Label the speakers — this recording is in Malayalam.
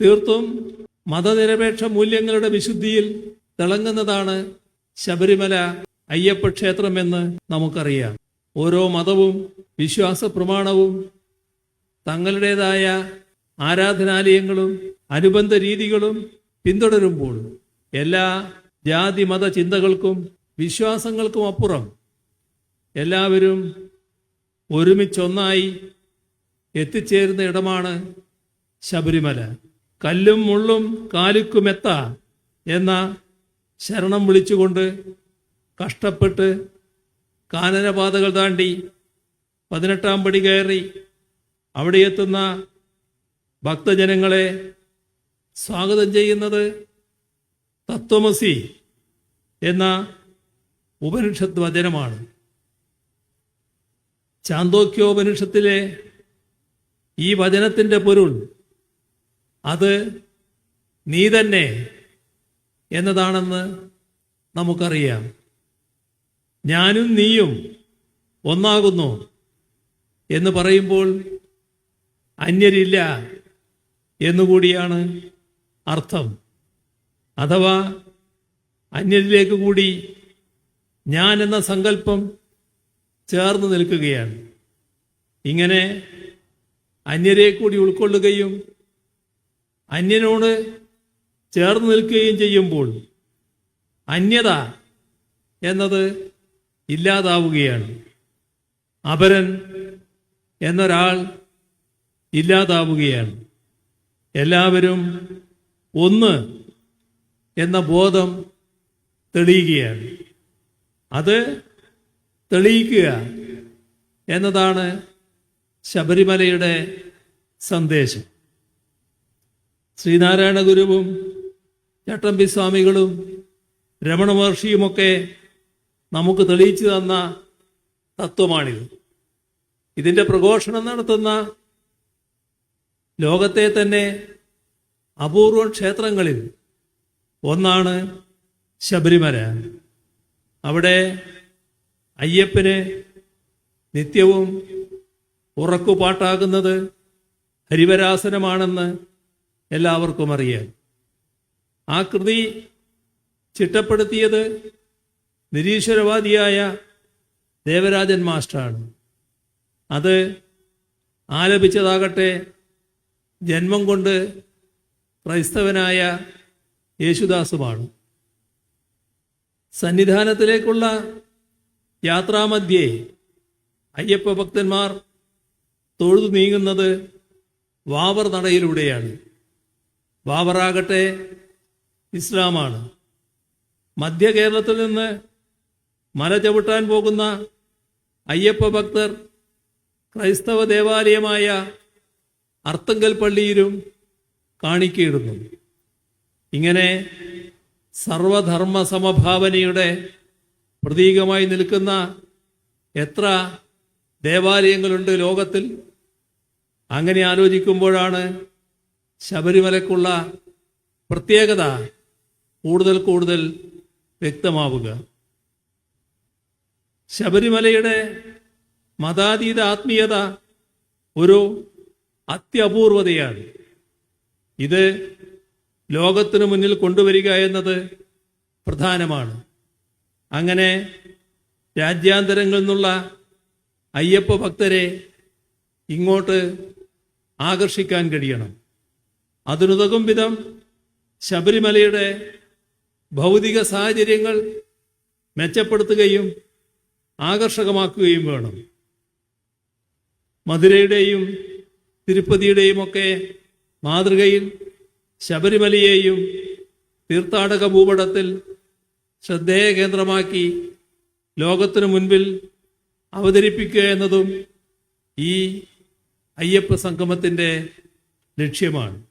Speaker 1: തീർത്തും മതനിരപേക്ഷ മൂല്യങ്ങളുടെ വിശുദ്ധിയിൽ തിളങ്ങുന്നതാണ് ശബരിമല അയ്യപ്പ ക്ഷേത്രമെന്ന് നമുക്കറിയാം. ഓരോ മതവും വിശ്വാസ പ്രമാണവും തങ്ങളുടേതായ ആരാധനാലയങ്ങളും അനുബന്ധ രീതികളും പിന്തുടരുമ്പോൾ എല്ലാ ജാതി മത ചിന്തകൾക്കും വിശ്വാസങ്ങൾക്കും അപ്പുറം എല്ലാവരും ഒരുമിച്ചൊന്നായി എത്തിച്ചേരുന്ന ഇടമാണ് ശബരിമല. കല്ലും മുള്ളും കാലുക്കുമെത്ത എന്ന ശരണം വിളിച്ചുകൊണ്ട് കഷ്ടപ്പെട്ട് കാനനപാതകൾ താണ്ടി പതിനെട്ടാം പടി കയറി അവിടെ എത്തുന്ന ഭക്തജനങ്ങളെ സ്വാഗതം ചെയ്യുന്നത് തത്വമസി എന്ന ഉപനിഷത്ത് വചനമാണ് ചാന്തോക്യോപനിഷത്തിലെ ഈ വചനത്തിന്റെ പൊരുൾ അത് നീ തന്നെ എന്നതാണെന്ന് നമുക്കറിയാം. ഞാനും നീയും ഒന്നാകുന്നു എന്ന് പറയുമ്പോൾ അന്യരില്ല എന്നുകൂടിയാണ് അർത്ഥം. അഥവാ അന്യരിലേക്ക് കൂടി ഞാൻ എന്ന സങ്കല്പം ചേർന്ന് നിൽക്കുകയാണ്. ഇങ്ങനെ അന്യരെ കൂടി ഉൾക്കൊള്ളുകയും അന്യനോട് ചേർന്ന് നിൽക്കുകയും ചെയ്യുമ്പോൾ അന്യത എന്നത് ഇല്ലാതാവുകയാണ്. അപരൻ എന്നൊരാൾ ഇല്ലാതാവുകയാണ്. എല്ലാവരും ഒന്ന് എന്ന ബോധം തെളിയുകയാണ്. അത് തെളിയിക്കുക എന്നതാണ് ശബരിമലയുടെ സന്ദേശം. ശ്രീനാരായണ ഗുരുവും ചട്ടമ്പി സ്വാമികളും രമണ മഹർഷിയുമൊക്കെ നമുക്ക് തെളിയിച്ചു തന്ന തത്വമാണിത്. ഇതിന്റെ പ്രഘോഷണം നടത്തുന്ന ലോകത്തെ തന്നെ അപൂർവ ക്ഷേത്രങ്ങളിൽ ഒന്നാണ് ശബരിമല. അവിടെ അയ്യപ്പന് നിത്യവും ഉറക്കുപാട്ടാകുന്നത് ഹരിവരാസനമാണെന്ന് എല്ലാവർക്കും അറിയാം ആ കൃതി ചിട്ടപ്പെടുത്തിയത് നിരീശ്വരവാദിയായ ദേവരാജൻ മാസ്റ്ററാണ്. അത് ആലപിച്ചതാകട്ടെ ജന്മം കൊണ്ട് ക്രൈസ്തവനായ യേശുദാസുമാണ്. സന്നിധാനത്തിലേക്കുള്ള യാത്രാമധ്യേ അയ്യപ്പ ഭക്തന്മാർ തൊഴുതു നീങ്ങുന്നത് വാവർ നടയിലൂടെയാണ്. വാവറാകട്ടെ ഇസ്ലാമാണ്. മധ്യ കേരളത്തിൽ നിന്ന് മല ചവിട്ടാൻ പോകുന്ന അയ്യപ്പ ഭക്തർ ക്രൈസ്തവ ദേവാലയമായ അർത്തങ്കൽ പള്ളിയിലും കാണിക്കയിടുന്നു. ഇങ്ങനെ സർവധർമ്മ സമഭാവനയുടെ പ്രതീകമായി നിൽക്കുന്ന എത്ര ദേവാലയങ്ങളുണ്ട് ലോകത്തിൽ? അങ്ങനെ ആലോചിക്കുമ്പോഴാണ് ശബരിമലക്കുള്ള പ്രത്യേകത കൂടുതൽ കൂടുതൽ വ്യക്തമാവുക. ശബരിമലയുടെ മതാതീത ആത്മീയത ഒരു അത്യപൂർവതയാണ്. ഇത് ലോകത്തിനു മുന്നിൽ കൊണ്ടുവരിക എന്നത് പ്രധാനമാണ്. അങ്ങനെ രാജ്യാന്തരങ്ങളിൽ നിന്നുള്ള അയ്യപ്പ ഭക്തരെ ഇങ്ങോട്ട് ആകർഷിക്കാൻ കഴിയണം. അതിനുതകും വിധം ശബരിമലയുടെ ഭൗതിക സാഹചര്യങ്ങൾ മെച്ചപ്പെടുത്തുകയും ആകർഷകമാക്കുകയും വേണം. മധുരയുടെയും തിരുപ്പതിയുടെയും ഒക്കെ മാതൃകയിൽ ശബരിമലയെയും തീർത്ഥാടക ഭൂപടത്തിൽ ശ്രദ്ധേയ കേന്ദ്രമാക്കി ലോകത്തിനു മുൻപിൽ അവതരിപ്പിക്കുക എന്നതും ഈ അയ്യപ്പ സംഗമത്തിന്റെ ലക്ഷ്യമാണ്.